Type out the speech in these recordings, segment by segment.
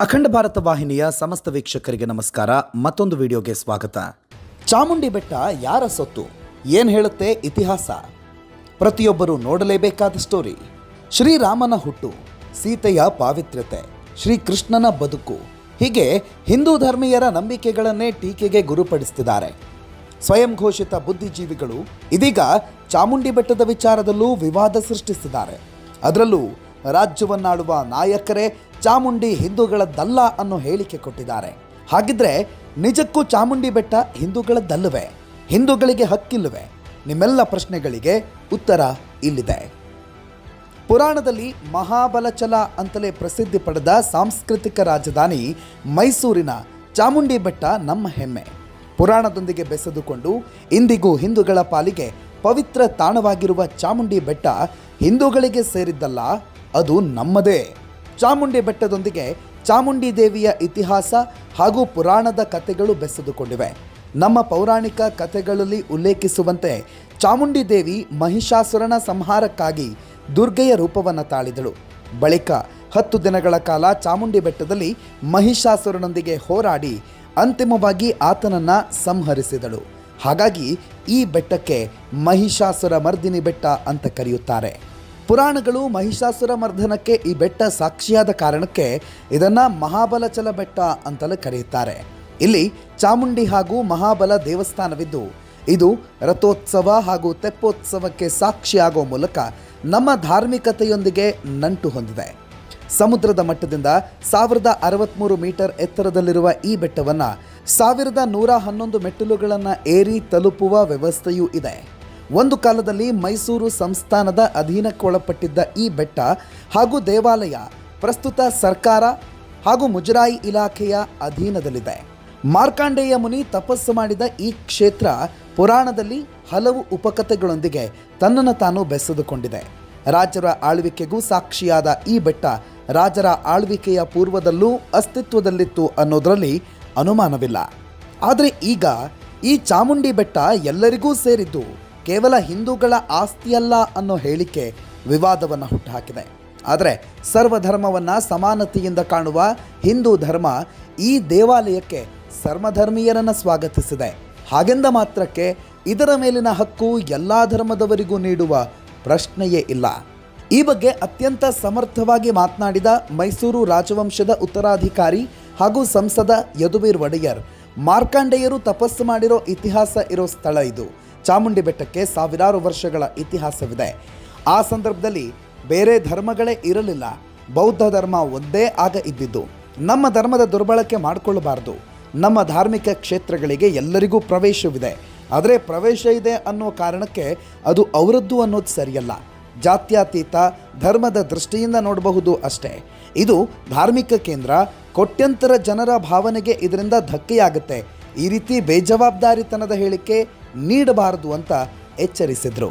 ಅಖಂಡ ಭಾರತ ವಾಹಿನಿಯ ಸಮಸ್ತ ವೀಕ್ಷಕರಿಗೆ ನಮಸ್ಕಾರ. ಮತ್ತೊಂದು ವಿಡಿಯೋಗೆ ಸ್ವಾಗತ. ಚಾಮುಂಡಿ ಬೆಟ್ಟ ಯಾರ ಸೊತ್ತು? ಏನು ಹೇಳುತ್ತೆ ಇತಿಹಾಸ? ಪ್ರತಿಯೊಬ್ಬರು ನೋಡಲೇಬೇಕಾದ ಸ್ಟೋರಿ ಶ್ರೀರಾಮನ ಹುಟ್ಟು, ಸೀತೆಯ ಪಾವಿತ್ರ್ಯತೆ, ಶ್ರೀಕೃಷ್ಣನ ಬದುಕು, ಹೀಗೆ ಹಿಂದೂ ಧರ್ಮೀಯರ ನಂಬಿಕೆಗಳನ್ನೇ ಟೀಕೆಗೆ ಗುರುಪಡಿಸುತ್ತಿದ್ದಾರೆ ಸ್ವಯಂ ಘೋಷಿತ ಬುದ್ಧಿಜೀವಿಗಳು ಇದೀಗ ಚಾಮುಂಡಿ ಬೆಟ್ಟದ ವಿಚಾರದಲ್ಲೂ ವಿವಾದ ಸೃಷ್ಟಿಸಿದ್ದಾರೆ. ಅದರಲ್ಲೂ ರಾಜ್ಯವನ್ನಾಳುವ ನಾಯಕರೇ ಚಾಮುಂಡಿ ಹಿಂದೂಗಳದ್ದಲ್ಲ ಅನ್ನೋ ಹೇಳಿಕೆ ಕೊಟ್ಟಿದ್ದಾರೆ. ಹಾಗಿದ್ರೆ ನಿಜಕ್ಕೂ ಚಾಮುಂಡಿ ಬೆಟ್ಟ ಹಿಂದೂಗಳದ್ದಲ್ಲವೇ? ಹಿಂದೂಗಳಿಗೆ ಹಕ್ಕಿಲ್ಲವೇ? ನಿಮ್ಮೆಲ್ಲ ಪ್ರಶ್ನೆಗಳಿಗೆ ಉತ್ತರ ಇಲ್ಲಿದೆ. ಪುರಾಣದಲ್ಲಿ ಮಹಾಬಲಚಲ ಅಂತಲೇ ಪ್ರಸಿದ್ಧಿ ಪಡೆದ ಸಾಂಸ್ಕೃತಿಕ ರಾಜಧಾನಿ ಮೈಸೂರಿನ ಚಾಮುಂಡಿ ಬೆಟ್ಟ ನಮ್ಮ ಹೆಮ್ಮೆ. ಪುರಾಣದೊಂದಿಗೆ ಬೆಸೆದುಕೊಂಡು ಇಂದಿಗೂ ಹಿಂದೂಗಳ ಪಾಲಿಗೆ ಪವಿತ್ರ ತಾಣವಾಗಿರುವ ಚಾಮುಂಡಿ ಬೆಟ್ಟ ಹಿಂದೂಗಳಿಗೆ ಸೇರಿದ್ದಲ್ಲ, ಅದು ನಮ್ಮದೇ. ಚಾಮುಂಡಿ ಬೆಟ್ಟದೊಂದಿಗೆ ಚಾಮುಂಡಿ ದೇವಿಯ ಇತಿಹಾಸ ಹಾಗೂ ಪುರಾಣದ ಕಥೆಗಳು ಬೆಸೆದುಕೊಂಡಿವೆ. ನಮ್ಮ ಪೌರಾಣಿಕ ಕಥೆಗಳಲ್ಲಿ ಉಲ್ಲೇಖಿಸುವಂತೆ ಚಾಮುಂಡಿ ದೇವಿ ಮಹಿಷಾಸುರನ ಸಂಹಾರಕ್ಕಾಗಿ ದುರ್ಗೆಯ ರೂಪವನ್ನು ತಾಳಿದಳು. ಬಳಿಕ ಹತ್ತು ದಿನಗಳ ಕಾಲ ಚಾಮುಂಡಿ ಬೆಟ್ಟದಲ್ಲಿ ಮಹಿಷಾಸುರನೊಂದಿಗೆ ಹೋರಾಡಿ ಅಂತಿಮವಾಗಿ ಆತನನ್ನ ಸಂಹರಿಸಿದಳು. ಹಾಗಾಗಿ ಈ ಬೆಟ್ಟಕ್ಕೆ ಮಹಿಷಾಸುರ ಮರ್ದಿನಿ ಬೆಟ್ಟ ಅಂತ ಕರೆಯುತ್ತಾರೆ. ಪುರಾಣಗಳು ಮಹಿಷಾಸುರ ಮರ್ದನಕ್ಕೆ ಈ ಬೆಟ್ಟ ಸಾಕ್ಷಿಯಾದ ಕಾರಣಕ್ಕೆ ಇದನ್ನ ಮಹಾಬಲಚಲ ಬೆಟ್ಟ ಅಂತಲೇ ಕರೆಯುತ್ತಾರೆ. ಇಲ್ಲಿ ಚಾಮುಂಡಿ ಹಾಗೂ ಮಹಾಬಲ ದೇವಸ್ಥಾನವಿದ್ದು, ಇದು ರಥೋತ್ಸವ ಹಾಗೂ ತೆಪ್ಪೋತ್ಸವಕ್ಕೆ ಸಾಕ್ಷಿಯಾಗುವ ಮೂಲಕ ನಮ್ಮ ಧಾರ್ಮಿಕತೆಯೊಂದಿಗೆ ನಂಟು ಹೊಂದಿದೆ. ಸಮುದ್ರದ ಮಟ್ಟದಿಂದ ಸಾವಿರದ ಅರವತ್ತ್ಮೂರು ಮೀಟರ್ ಎತ್ತರದಲ್ಲಿರುವ ಈ ಬೆಟ್ಟವನ್ನು ಸಾವಿರದ ನೂರ ಹನ್ನೊಂದು ಮೆಟ್ಟಿಲುಗಳನ್ನು ಏರಿ ತಲುಪುವ ವ್ಯವಸ್ಥೆಯೂ ಇದೆ. ಒಂದು ಕಾಲದಲ್ಲಿ ಮೈಸೂರು ಸಂಸ್ಥಾನದ ಅಧೀನಕ್ಕೊಳಪಟ್ಟಿದ್ದ ಈ ಬೆಟ್ಟ ಹಾಗೂ ದೇವಾಲಯ ಪ್ರಸ್ತುತ ಸರ್ಕಾರ ಹಾಗೂ ಮುಜರಾಯಿ ಇಲಾಖೆಯ ಅಧೀನದಲ್ಲಿದೆ. ಮಾರ್ಕಾಂಡೇಯ ಮುನಿ ತಪಸ್ಸು ಮಾಡಿದ ಈ ಕ್ಷೇತ್ರ ಪುರಾಣದಲ್ಲಿ ಹಲವು ಉಪಕಥೆಗಳೊಂದಿಗೆ ತನ್ನನ್ನು ತಾನು ಬೆಸೆದುಕೊಂಡಿದೆ. ರಾಜರ ಆಳ್ವಿಕೆಗೂ ಸಾಕ್ಷಿಯಾದ ಈ ಬೆಟ್ಟ ರಾಜರ ಆಳ್ವಿಕೆಯ ಪೂರ್ವದಲ್ಲೂ ಅಸ್ತಿತ್ವದಲ್ಲಿತ್ತು ಅನ್ನೋದರಲ್ಲಿ ಅನುಮಾನವಿಲ್ಲ. ಆದರೆ ಈಗ ಈ ಚಾಮುಂಡಿ ಬೆಟ್ಟ ಎಲ್ಲರಿಗೂ ಸೇರಿದ್ದು ಕೇವಲ ಹಿಂದೂಗಳ ಆಸ್ತಿಯಲ್ಲ ಅನ್ನೋ ಹೇಳಿಕೆ ವಿವಾದವನ್ನು ಹುಟ್ಟುಹಾಕಿದೆ. ಆದರೆ ಸರ್ವಧರ್ಮವನ್ನು ಸಮಾನತೆಯಿಂದ ಕಾಣುವ ಹಿಂದೂ ಧರ್ಮ ಈ ದೇವಾಲಯಕ್ಕೆ ಸರ್ವಧರ್ಮೀಯರನ್ನು ಸ್ವಾಗತಿಸಿದೆ. ಹಾಗೆಂದ ಮಾತ್ರಕ್ಕೆ ಇದರ ಮೇಲಿನ ಹಕ್ಕು ಎಲ್ಲ ಧರ್ಮದವರಿಗೂ ನೀಡುವ ಪ್ರಶ್ನೆಯೇ ಇಲ್ಲ. ಈ ಬಗ್ಗೆ ಅತ್ಯಂತ ಸಮರ್ಥವಾಗಿ ಮಾತನಾಡಿದ ಮೈಸೂರು ರಾಜವಂಶದ ಉತ್ತರಾಧಿಕಾರಿ ಹಾಗೂ ಸಂಸದ ಯದುವೀರ್ ಒಡೆಯರ್, ಮಾರ್ಕಾಂಡೇಯರು ತಪಸ್ಸು ಮಾಡಿರೋ ಇತಿಹಾಸ ಇರೋ ಸ್ಥಳ ಇದು. ಚಾಮುಂಡಿ ಬೆಟ್ಟಕ್ಕೆ ಸಾವಿರಾರು ವರ್ಷಗಳ ಇತಿಹಾಸವಿದೆ. ಆ ಸಂದರ್ಭದಲ್ಲಿ ಬೇರೆ ಧರ್ಮಗಳೇ ಇರಲಿಲ್ಲ. ಬೌದ್ಧ ಧರ್ಮ ಒಂದೇ ಆಗ ಇದ್ದಿದ್ದು. ನಮ್ಮ ಧರ್ಮದ ದುರ್ಬಳಕೆ ಮಾಡಿಕೊಳ್ಳಬಾರದು. ನಮ್ಮ ಧಾರ್ಮಿಕ ಕ್ಷೇತ್ರಗಳಿಗೆ ಎಲ್ಲರಿಗೂ ಪ್ರವೇಶವಿದೆ. ಆದರೆ ಪ್ರವೇಶ ಇದೆ ಅನ್ನೋ ಕಾರಣಕ್ಕೆ ಅದು ಅವರದ್ದು ಅನ್ನೋದು ಸರಿಯಲ್ಲ. ಜಾತ್ಯಾತೀತ ಧರ್ಮದ ದೃಷ್ಟಿಯಿಂದ ನೋಡಬಹುದು ಅಷ್ಟೇ. ಇದು ಧಾರ್ಮಿಕ ಕೇಂದ್ರ, ಕೋಟ್ಯಂತರ ಜನರ ಭಾವನೆಗೆ ಇದರಿಂದ ಧಕ್ಕೆಯಾಗುತ್ತೆ. ಈ ರೀತಿ ಬೇಜವಾಬ್ದಾರಿತನದ ಹೇಳಿಕೆ ನೀಡಬಾರದು ಅಂತ ಎಚ್ಚರಿಸಿದರು.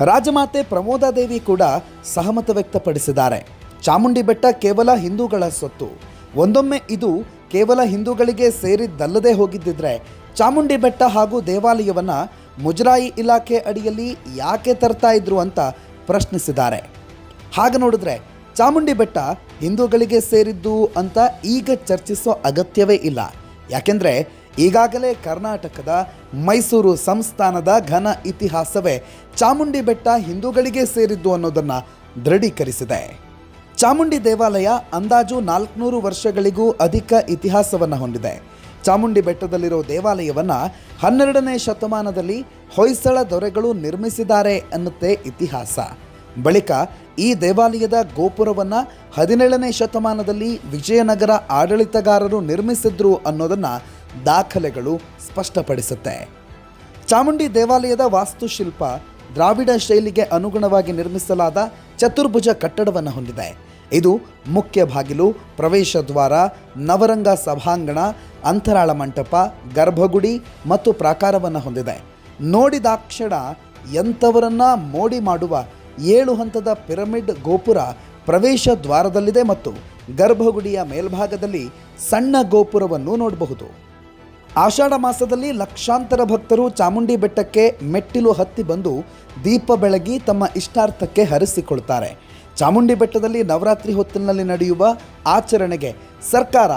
ರಾಜಮಾತೆ ಪ್ರಮೋದಾದೇವಿ ಕೂಡ ಸಹಮತ ವ್ಯಕ್ತಪಡಿಸಿದ್ದಾರೆ. ಚಾಮುಂಡಿ ಬೆಟ್ಟ ಕೇವಲ ಹಿಂದೂಗಳ ಸೊತ್ತು. ಒಂದೊಮ್ಮೆ ಇದು ಕೇವಲ ಹಿಂದೂಗಳಿಗೆ ಸೇರಿದ್ದಲ್ಲದೆ ಹೋಗಿದ್ದಿದ್ರೆ ಚಾಮುಂಡಿ ಬೆಟ್ಟ ಹಾಗೂ ದೇವಾಲಯವನ್ನು ಮುಜರಾಯಿ ಇಲಾಖೆ ಅಡಿಯಲ್ಲಿ ಯಾಕೆ ತರ್ತಾ ಇದ್ರು ಅಂತ ಪ್ರಶ್ನಿಸಿದ್ದಾರೆ. ಹಾಗೆ ನೋಡಿದ್ರೆ ಚಾಮುಂಡಿ ಬೆಟ್ಟ ಹಿಂದೂಗಳಿಗೆ ಸೇರಿದ್ದು ಅಂತ ಈಗ ಚರ್ಚಿಸೋ ಅಗತ್ಯವೇ ಇಲ್ಲ. ಯಾಕೆಂದರೆ ಈಗಾಗಲೇ ಕರ್ನಾಟಕದ ಮೈಸೂರು ಸಂಸ್ಥಾನದ ಘನ ಇತಿಹಾಸವೇ ಚಾಮುಂಡಿ ಬೆಟ್ಟ ಹಿಂದೂಗಳಿಗೆ ಸೇರಿದ್ದು ಅನ್ನೋದನ್ನು ದೃಢೀಕರಿಸಿದೆ. ಚಾಮುಂಡಿ ದೇವಾಲಯ ಅಂದಾಜು ನಾಲ್ಕುನೂರು ವರ್ಷಗಳಿಗೂ ಅಧಿಕ ಇತಿಹಾಸವನ್ನು ಹೊಂದಿದೆ. ಚಾಮುಂಡಿ ಬೆಟ್ಟದಲ್ಲಿರೋ ದೇವಾಲಯವನ್ನು ಹನ್ನೆರಡನೇ ಶತಮಾನದಲ್ಲಿ ಹೊಯ್ಸಳ ದೊರೆಗಳು ನಿರ್ಮಿಸಿದ್ದಾರೆ ಅನ್ನುತ್ತೆ ಇತಿಹಾಸ. ಬಳಿಕ ಈ ದೇವಾಲಯದ ಗೋಪುರವನ್ನು ಹದಿನೇಳನೇ ಶತಮಾನದಲ್ಲಿ ವಿಜಯನಗರ ಆಡಳಿತಗಾರರು ನಿರ್ಮಿಸಿದ್ರು ಅನ್ನೋದನ್ನು ದಾಖಲೆಗಳು ಸ್ಪಷ್ಟಪಡಿಸುತ್ತೆ. ಚಾಮುಂಡಿ ದೇವಾಲಯದ ವಾಸ್ತುಶಿಲ್ಪ ದ್ರಾವಿಡ ಶೈಲಿಗೆ ಅನುಗುಣವಾಗಿ ನಿರ್ಮಿಸಲಾದ ಚತುರ್ಭುಜ ಕಟ್ಟಡವನ್ನು ಹೊಂದಿದೆ. ಇದು ಮುಖ್ಯ ಬಾಗಿಲು, ಪ್ರವೇಶ ದ್ವಾರ, ನವರಂಗ ಸಭಾಂಗಣ, ಅಂತರಾಳ ಮಂಟಪ, ಗರ್ಭಗುಡಿ ಮತ್ತು ಪ್ರಾಕಾರವನ್ನು ಹೊಂದಿದೆ. ನೋಡಿದಾಕ್ಷಣ ಎಂಥವರನ್ನ ಮೋಡಿ ಮಾಡುವ ಏಳು ಹಂತದ ಪಿರಮಿಡ್ ಗೋಪುರ ಪ್ರವೇಶ ದ್ವಾರದಲ್ಲಿದೆ ಮತ್ತು ಗರ್ಭಗುಡಿಯ ಮೇಲ್ಭಾಗದಲ್ಲಿ ಸಣ್ಣ ಗೋಪುರವನ್ನು ನೋಡಬಹುದು. ಆಷಾಢ ಮಾಸದಲ್ಲಿ ಲಕ್ಷಾಂತರ ಭಕ್ತರು ಚಾಮುಂಡಿ ಬೆಟ್ಟಕ್ಕೆ ಮೆಟ್ಟಿಲು ಹತ್ತಿ ಬಂದು ದೀಪ ಬೆಳಗಿ ತಮ್ಮ ಇಷ್ಟಾರ್ಥಕ್ಕೆ ಹರಿಸಿಕೊಳ್ತಾರೆ. ಚಾಮುಂಡಿ ಬೆಟ್ಟದಲ್ಲಿ ನವರಾತ್ರಿ ಹೊತ್ತಿನಲ್ಲಿ ನಡೆಯುವ ಆಚರಣೆಗೆ ಸರ್ಕಾರ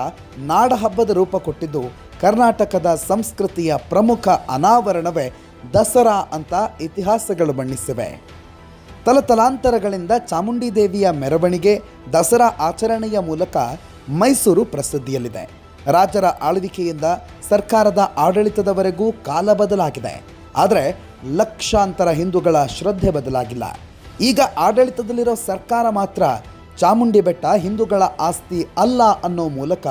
ನಾಡಹಬ್ಬದ ರೂಪ ಕೊಟ್ಟಿದ್ದು, ಕರ್ನಾಟಕದ ಸಂಸ್ಕೃತಿಯ ಪ್ರಮುಖ ಅನಾವರಣವೇ ದಸರಾ ಅಂತ ಇತಿಹಾಸಗಳು ಬಣ್ಣಿಸಿವೆ. ತಲತಲಾಂತರಗಳಿಂದ ಚಾಮುಂಡಿ ದೇವಿಯ ಮೆರವಣಿಗೆ ದಸರಾ ಆಚರಣೆಯ ಮೂಲಕ ಮೈಸೂರು ಪ್ರಸಿದ್ಧಿಯಲ್ಲಿದೆ. ರಾಜರ ಆಳ್ವಿಕೆಯಿಂದ ಸರ್ಕಾರದ ಆಡಳಿತದವರೆಗೂ ಕಾಲ ಬದಲಾಗಿದೆ. ಆದರೆ ಲಕ್ಷಾಂತರ ಹಿಂದೂಗಳ ಶ್ರದ್ಧೆ ಬದಲಾಗಿಲ್ಲ. ಈಗ ಆಡಳಿತದಲ್ಲಿರೋ ಸರ್ಕಾರ ಮಾತ್ರ ಚಾಮುಂಡಿ ಬೆಟ್ಟ ಹಿಂದೂಗಳ ಆಸ್ತಿ ಅಲ್ಲ ಅನ್ನೋ ಮೂಲಕ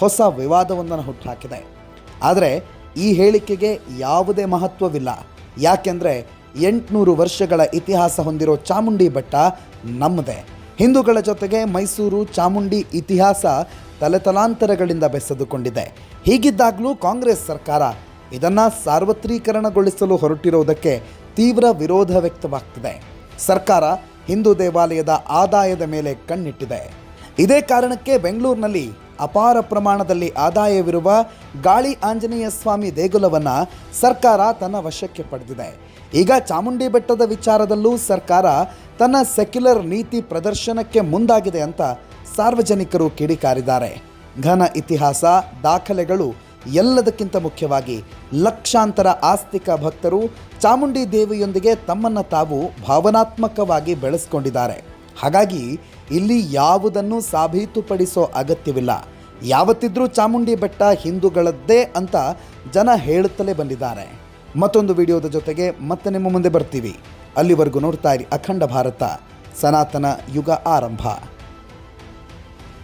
ಹೊಸ ವಿವಾದವೊಂದನ್ನು ಹುಟ್ಟುಹಾಕಿದೆ ಆದರೆ ಈ ಹೇಳಿಕೆಗೆ ಯಾವುದೇ ಮಹತ್ವವಿಲ್ಲ. ಯಾಕೆಂದರೆ ಎಂಟುನೂರು ವರ್ಷಗಳ ಇತಿಹಾಸ ಹೊಂದಿರೋ ಚಾಮುಂಡಿ ಬೆಟ್ಟ ನಮ್ಮದೇ. ಹಿಂದೂಗಳ ಜೊತೆಗೆ ಮೈಸೂರು ಚಾಮುಂಡಿ ಇತಿಹಾಸ ತಲೆತಲಾಂತರಗಳಿಂದ ಬೆಸೆದುಕೊಂಡಿದೆ. ಹೀಗಿದ್ದಾಗಲೂ ಕಾಂಗ್ರೆಸ್ ಸರ್ಕಾರ ಇದನ್ನು ಸಾರ್ವತ್ರೀಕರಣಗೊಳಿಸಲು ಹೊರಟಿರುವುದಕ್ಕೆ ತೀವ್ರ ವಿರೋಧ ವ್ಯಕ್ತವಾಗ್ತಿದೆ. ಸರ್ಕಾರ ಹಿಂದೂ ದೇವಾಲಯದ ಆದಾಯದ ಮೇಲೆ ಕಣ್ಣಿಟ್ಟಿದೆ. ಇದೇ ಕಾರಣಕ್ಕೆ ಬೆಂಗಳೂರಿನಲ್ಲಿ ಅಪಾರ ಪ್ರಮಾಣದಲ್ಲಿ ಆದಾಯವಿರುವ ಗಾಳಿ ಆಂಜನೇಯ ಸ್ವಾಮಿ ದೇಗುಲವನ್ನು ಸರ್ಕಾರ ತನ್ನ ವಶಕ್ಕೆ ಪಡೆದಿದೆ. ಈಗ ಚಾಮುಂಡಿ ಬೆಟ್ಟದ ವಿಚಾರದಲ್ಲೂ ಸರ್ಕಾರ ತನ್ನ ಸೆಕ್ಯುಲರ್ ನೀತಿ ಪ್ರದರ್ಶನಕ್ಕೆ ಮುಂದಾಗಿದೆ ಅಂತ ಸಾರ್ವಜನಿಕರು ಕಿಡಿಕಾರಿದ್ದಾರೆ. ಘನ ಇತಿಹಾಸ, ದಾಖಲೆಗಳು ಎಲ್ಲದಕ್ಕಿಂತ ಮುಖ್ಯವಾಗಿ ಲಕ್ಷಾಂತರ ಆಸ್ತಿಕ ಭಕ್ತರು ಚಾಮುಂಡಿ ದೇವಿಯೊಂದಿಗೆ ತಮ್ಮನ್ನು ತಾವು ಭಾವನಾತ್ಮಕವಾಗಿ ಬೆಳೆಸ್ಕೊಂಡಿದ್ದಾರೆ. ಹಾಗಾಗಿ ಇಲ್ಲಿ ಯಾವುದನ್ನು ಸಾಬೀತುಪಡಿಸೋ ಅಗತ್ಯವಿಲ್ಲ. ಯಾವತ್ತಿದ್ರೂ ಚಾಮುಂಡಿ ಬೆಟ್ಟ ಹಿಂದೂಗಳದ್ದೇ ಅಂತ ಜನ ಹೇಳುತ್ತಲೇ ಬಂದಿದ್ದಾರೆ. ಮತ್ತೊಂದು ವಿಡಿಯೋದ ಜೊತೆಗೆ ಮತ್ತೆ ನಿಮ್ಮ ಮುಂದೆ ಬರ್ತೀವಿ. ಅಲ್ಲಿವರೆಗೂ ನೋಡ್ತಾ ಇರಿ ಅಖಂಡ ಭಾರತ, ಸನಾತನ ಯುಗ ಆರಂಭ.